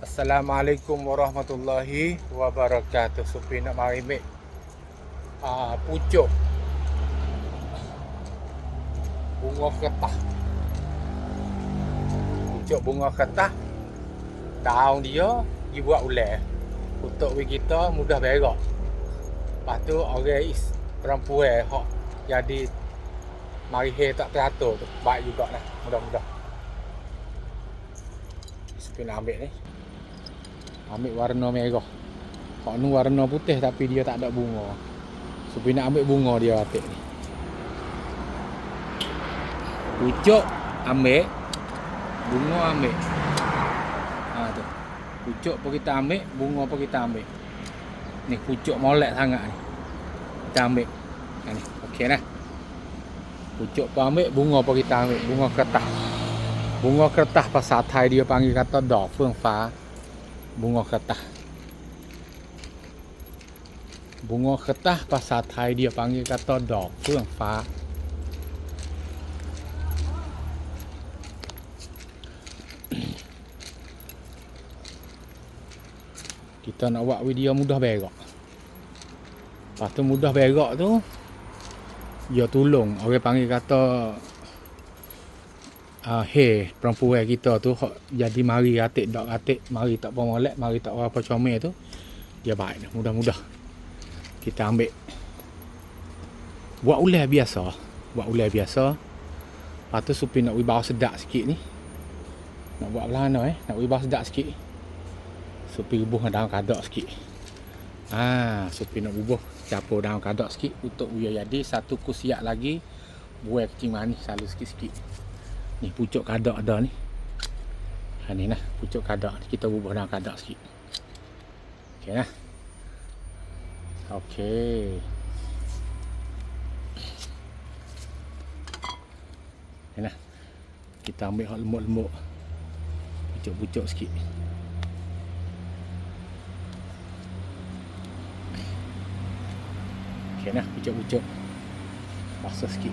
Assalamualaikum warahmatullahi wabarakatuh. Supi nak mari mek. Ah pucuk. Bunga ketah. Pucuk bunga ketah. Daun dia dibuat ular. Untuk kita mudah berak. Lepas tu orang is perempuan hok jadi mari he tak teratur tu. Baik jugalah. Mudah-mudah. Supi nak ambil ni. Ambil warna merah. Hak ni warna putih tapi dia tak ada bunga. Supi nak ambil bunga dia atik ni. Pucuk ambil. Bunga ambil. Ha tu. Pucuk pun kita ambil, bunga pun kita ambil. Ni pucuk molek sangat ni. Kita ambil. Ha ni. Okey dah. Pucuk pun ambil, bunga pun kita ambil. Bunga kertas. Bunga kertas pasal Thai dia panggil kata dok phương phá. Bunga kertas. Bunga kertas pasal Thai dia panggil kata dok phương phá. Kita nak buat video mudah berak. Lepas tu mudah berak tu dia tolong orang panggil kata uh, hey perempuan kita tu hok jadi mari atik dak atik mari tak apa molek mari tak apa comel tu dia baik dah mudah-mudah. Kita ambil. Buat ular biasa buat ular biasa. Lepas tu supi nak bau sedap sikit ni. Nak buat belana eh nak bau sedap sikit. Supi bubuh dalam kadak sikit. Ah supi nak bubuh campur dalam kadak sikit. Untuk biar jadi satu kusiak lagi buah kecil manis selalu sikit-sikit Ni pucuk kadak ada ni. Ha ni lah pucuk kadak kita bubuh dalam kadak sikit. Okey lah. Okey. Ni lah. Kita ambil hak lembut-lembut. Pucuk-pucuk sikit. Okey lah pucuk-pucuk. Basah sikit.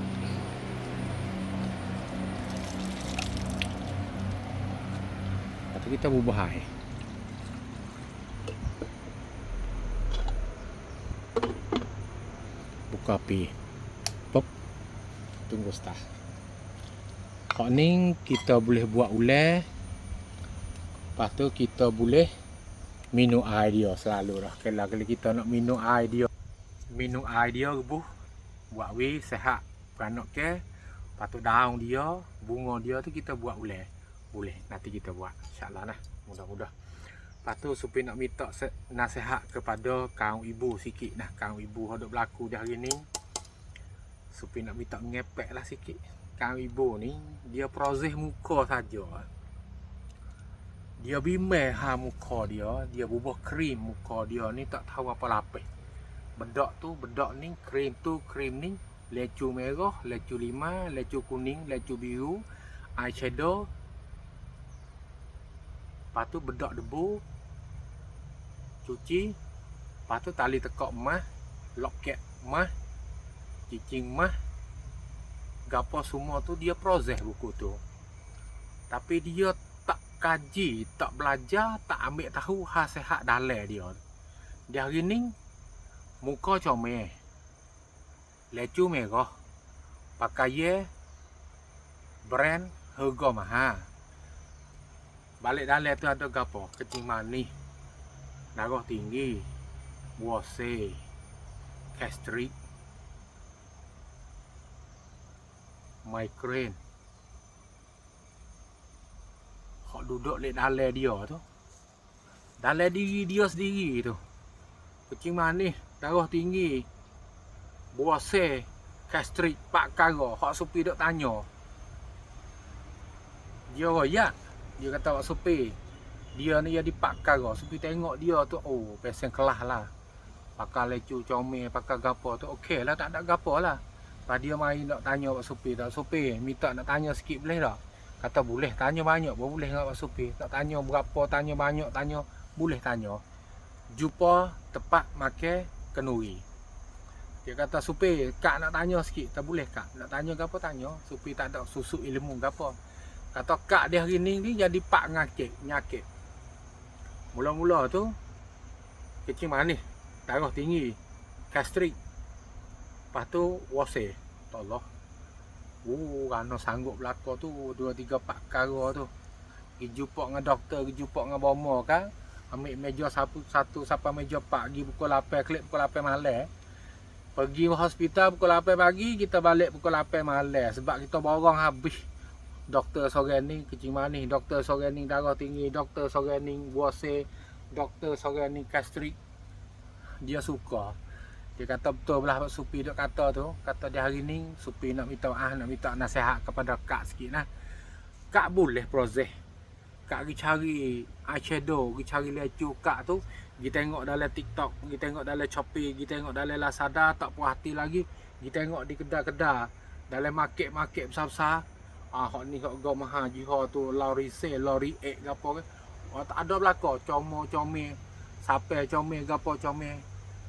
Tu kita bubuh air. Buka api. Pop. Tunggu start. Kau ni kita boleh buat ular. Lepas tu kita boleh minum air dia selalu lah. Kalau kalau kita nak minum air dia. Minum air dia rebuh. Buat we sehat. Beranak ke. Tu daun dia, bunga dia tu kita buat ular boleh nanti kita buat. Insyaallah lah. Mudah-mudah. Lepas tu supi nak minta nasihat kepada kaum ibu sikit nah kaum ibu yang berlaku di hari ni supi nak minta ngepek lah sikit. Kaum ibu ni dia proses muka saja. Dia bimbang ha muka dia dia bubuh krim muka dia ni tak tahu apa lapis bedak tu bedak ni krim tu krim ni lecu merah lecu lima lecu kuning lecu biru eyeshadow Lepas tu bedak debu Cuci Lepas tu tali tekak emas Loket emas Cicing emas Gapa semua tu dia proses buku tu. Tapi dia tak kaji Tak belajar Tak ambil tahu Hasihat dalam dia. Di hari ni Muka comel Lecu merah Pakai Brand Harga mahal Balik dalam tu ada gapo? Kecing manis. Darah tinggi. Buase. Gastrik. Migraine. Hak duduk lek dalam dia tu. Dalam diri dia sendiri tu. Kecing manis, darah tinggi. Buase. Gastrik, pak kara. Hak supi dok tanya. Dia royak dia kata awak supir. Dia ni jadi pak kara supir tengok dia tu oh pesen kelas lah. Pakai lecu comel pakai gapo tu okey lah tak ada gapo lah. Lepas dia mari nak tanya awak supir tak? Supir minta nak tanya sikit boleh tak? Kata boleh tanya banyak boleh dengan awak supir. Tak tanya berapa tanya banyak tanya boleh tanya. Jumpa tepat makan kenuri. Dia kata supir kak nak tanya sikit tak boleh kak? Nak tanya gapo tanya. Supir tak ada susuk ilmu gapo Kata kak dia hari ni ni jadi pak ngakit, nyakit. Mula-mula tu Kecing manis Darah tinggi Gastrik. Lepas tu Wase Allah. Oh, kerana sanggup belakang tu Dua, tiga, empat perkara tu. Pergi jumpa dengan doktor Pergi jumpa dengan bomo kan. Ambil meja satu, satu sampai meja empat Pergi pukul 8 Klik pukul 8 malam. Pergi hospital pukul 8 pagi Kita balik pukul 8 malam. Sebab kita borong habis Doktor sore ni kecing manis Doktor sore ni darah tinggi Doktor sore ni buase Doktor sore ni gastrik Dia suka. Dia kata betul belah Pak Supi duk kata tu Kata dia hari ni Supi nak minta maaf Nak minta nasihat kepada Kak sikit lah. Kak boleh proses. Kak pergi cari eyeshadow Pergi cari lecu Kak tu Pergi tengok dalam TikTok Pergi tengok dalam Shopee Pergi tengok dalam Lazada Tak puas hati lagi Pergi tengok di kedai-kedai Dalam market-market besar-besar Ah, hok ni hok go maha jiho tu lori se, lori ke apa ke. Oh, tak ada belaka como comel. Sampai comel ke apa comel.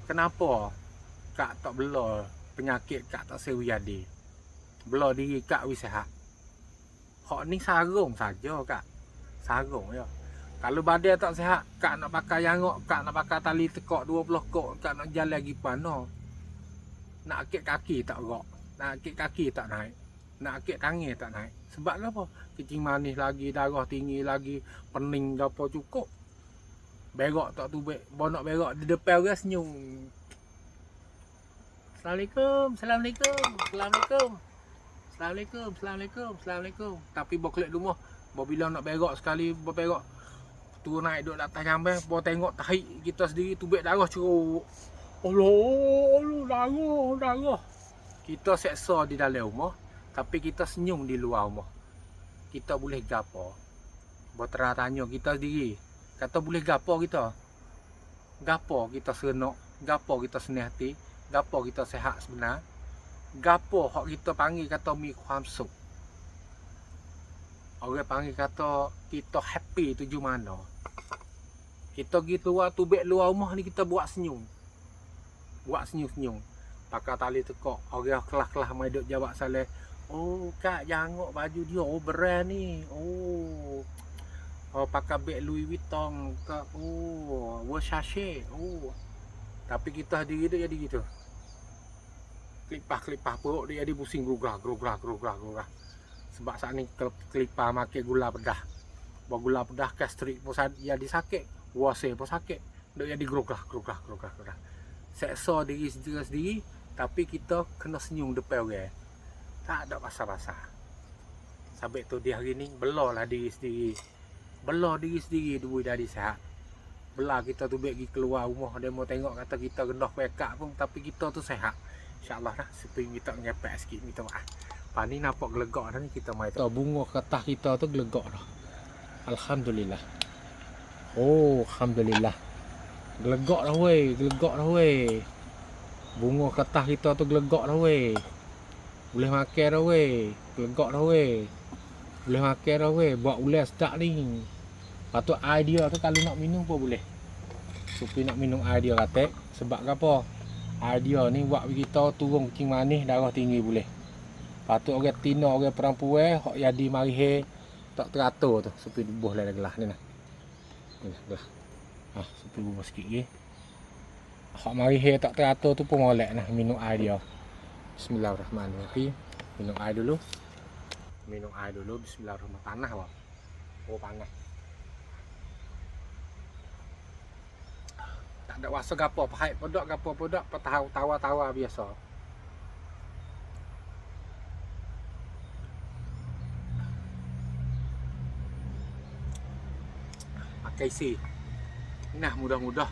Kenapa? Kak tak bela penyakit kak tak sewi jadi. Bela diri kak wi sihat. Hok ni sarung saja kak. Sarung ya. Kalau badan tak sihat, kak nak pakai yangok, kak nak pakai tali tekok 20 kok, kak nak jalan lagi pano. Nak akik kaki tak rok. Nak akik kaki tak naik. Nak akik tangan tak naik. Sebab apa? Kecing manis lagi, darah tinggi lagi, pening ke apa cukup. Berak tak tu bek. Bonok berak di depan orang senyum. Assalamualaikum, Assalamualaikum, Assalamualaikum. Assalamualaikum, Assalamualaikum, Assalamualaikum. Tapi kelik rumah, bila nak berak sekali, berak. Tu naik duduk atas nyampe, bawa tengok tahi kita sendiri tu bek darah curuk. Allah, Allah, darah, darah. Kita seksa di dalam rumah, tapi kita senyum di luar rumah. Kita boleh gapo? Berterah tanya kita sendiri. Kata boleh gapo kita? Gapo kita serenok? Gapo kita senang hati? Gapo kita sehat sebenar? Gapo hak kita panggil kata mi kuam sup? Orang panggil kata kita happy tuju mana? Kita pergi keluar tu bek luar rumah ni kita buat senyum. Buat senyum-senyum. Pakai tali tekok. Orang kelah-kelah mai duk jawab salah. Oh, kak jangok baju dia. Oh, brand ni. Oh. Oh, pakai beg Louis Vuitton ke. Oh, Versace. Oh. Tapi kita sendiri tu jadi gitu. Kelipah-kelipah perut dia jadi pusing gerugah, gerugah, gerugah, gerugah. Sebab saat ni kelipah makan gula pedah. Bawa gula pedah gastrik pun jadi sakit. Wase pun sakit. Dia jadi gerugah, gerugah, gerugah, gerugah. Seksa diri sendiri-sendiri. Tapi kita kena senyum depan orang. Tak ada pasal-pasal. Sampai tu dia hari ni belah lah diri sendiri. Belah diri sendiri dua dari sehat. Belah kita tu pergi keluar rumah dia mau tengok kata kita rendah pekak pun tapi kita tu sehat. InsyaAllah dah Sepi minta ngepek sikit minta maaf Lepas ni nampak gelegak dah ni kita main tu Bunga ketah kita tu gelegak dah Alhamdulillah Oh Alhamdulillah Gelegak dah weh Gelegak dah weh Bunga ketah kita tu gelegak dah weh Boleh makan dah weh Gelegak dah weh Boleh makan dah weh Buat ular sedap ni Lepas tu idea tu kalau nak minum pun boleh Supi nak minum air dia kata Sebab apa Idea ni buat kita turun kucing manis darah tinggi boleh. Patut orang tina orang perempuan hok jadi mari he tak teratur tu sepi bubuh lah gelas ni nah. Ni lah gelas. Ah sepi bubuh sikit lagi. Hok mari he tak teratur tu pun molek nah minum air dia. Bismillahirrahmanirrahim. Minum air dulu. Minum air dulu bismillahirrahmanirrahim. Tanah. Oh panas. tak ada wasa gapo pahit podok gapo podok petahau tawa-tawa biasa pakai si nah mudah-mudah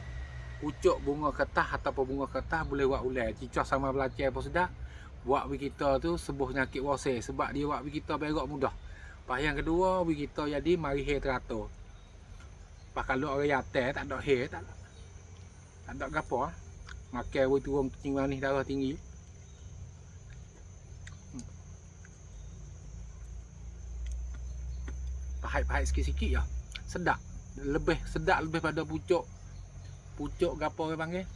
pucuk bunga ketah ataupun bunga ketah boleh buat ulai cicah sama belajar pun sedap buat bagi kita tu sebuah nyakit wase sebab dia buat bagi kita berak mudah Pas yang kedua bagi kita jadi mari hair teratur. Pas kalau orang yatai tak ada hair tak ada tak ada gapo ah. Makan we turun kucing manis darah tinggi. Hmm. Pahit-pahit sikit-sikit ya. Sedap. Lebih sedap lebih pada pucuk. Pucuk gapo orang panggil?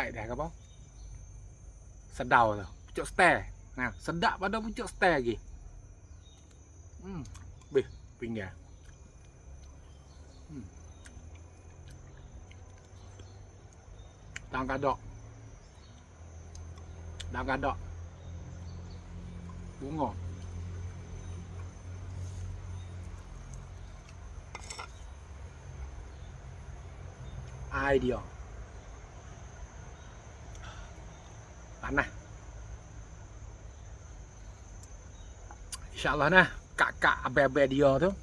Ah, hak pahit-pahit dah gapo? Sedau tu. Pucuk star. Nah, sedap pada pucuk star lagi. Hmm. Bih, pinggan. Hmm. Tak kadok. Tak kadok. Bunga. Ai Panas. InsyaAllah nah Kak-kak abai-abai dia tu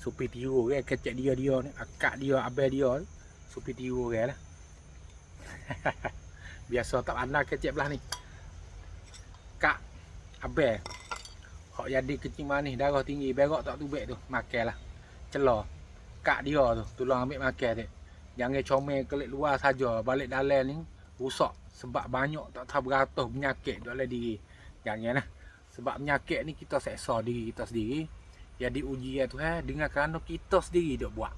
Supi tiru ke Kecek dia dia ni Akak dia abai dia tu Supi tiru ke lah. Biasa tak pandai kecek belah ni. Kak Abai Hak jadi kecing manis Darah tinggi Berak tak tubek tu Makan lah. Celah. Kak dia tu Tolong ambil makan tu. Jangan comel kelik luar saja Balik dalam ni Rusak Sebab banyak tak tahu beratus penyakit dalam diri Jangan lah sebab penyakit ni kita seksa diri kita sendiri. Jadi ujian tu eh dengan kerana kita sendiri dok buat.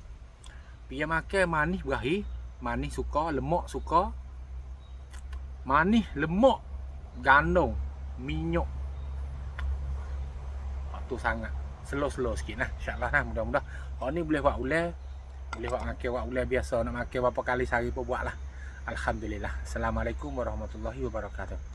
Pia makan manis berahi, manis suka, lemak suka. Manis, lemak, gandum, minyak. Tu sangat. Slow-slow sikit nah. InsyaAllah nah mudah-mudah. Oh ni boleh buat ulai. Boleh buat makan buat ulai biasa nak makan berapa kali sehari pun buat lah. Alhamdulillah. Assalamualaikum warahmatullahi wabarakatuh.